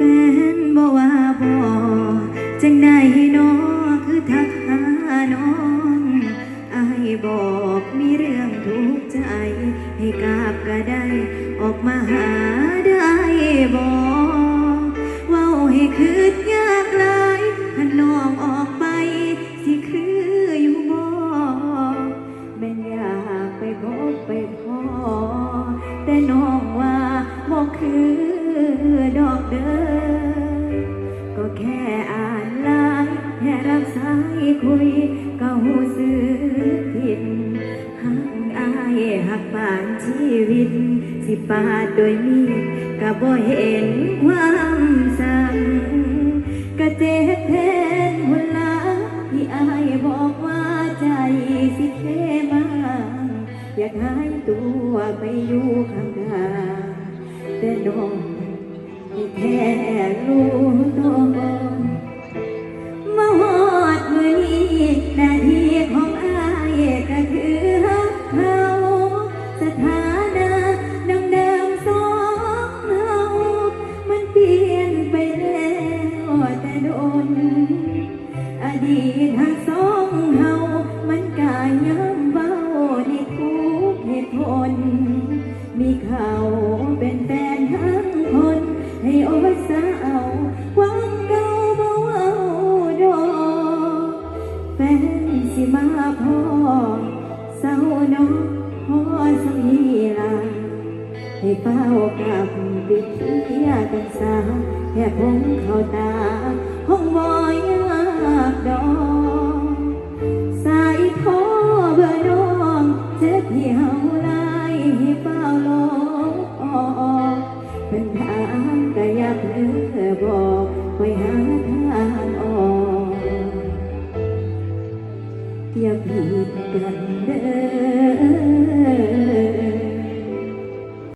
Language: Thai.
ฟนบอกว่าบอจังใดน้อคือทักหาน้องอายบอกมีเรื่องทุกข์ใจ ให้กราบก็ได้ ออกมาหาได้บอกเว้าให้คืดยากหลายถ้าน้องออกไป สิคืออยู่บ่แม่นอยากไปพบไปพอแต่น้องว่า แค่อ่านไลน์แค่รับสายคุย ก็หูสึกผิดหักอายหักปานชีวิต สิปาดโดยมีก็บ่เห็นความสั่งก็เจ็บแทนหัวลาที่อายบอกว่าใจสิเคมาอยากหายตัวไปอยู่ข้างกาแต่น้องที่แท้รู้ สถานะดังเดิมสองเฮามันเปลี่ยนไปแล้วแต่โดน อดีตหากสองเฮามันกายย้ำเบาในทุกเหตุผล มีเขาเป็นแฟนทั้งคน ให้โอดสาวความเก่าเบาเอาดอแฟนสิมาพ่อเศร้าน้อง พ่อสมีลาให้เฝ้ากับปิดเทียกันสาแค่คงเข้าตาห้องบอยยากดอกสายโทรเบอร์น้องเจ็บเหี่ยวไลายให้เฝ้าลงออกเป็นทางก็อยากเลือบอกคอยหาทางออกอย่าผิดกัน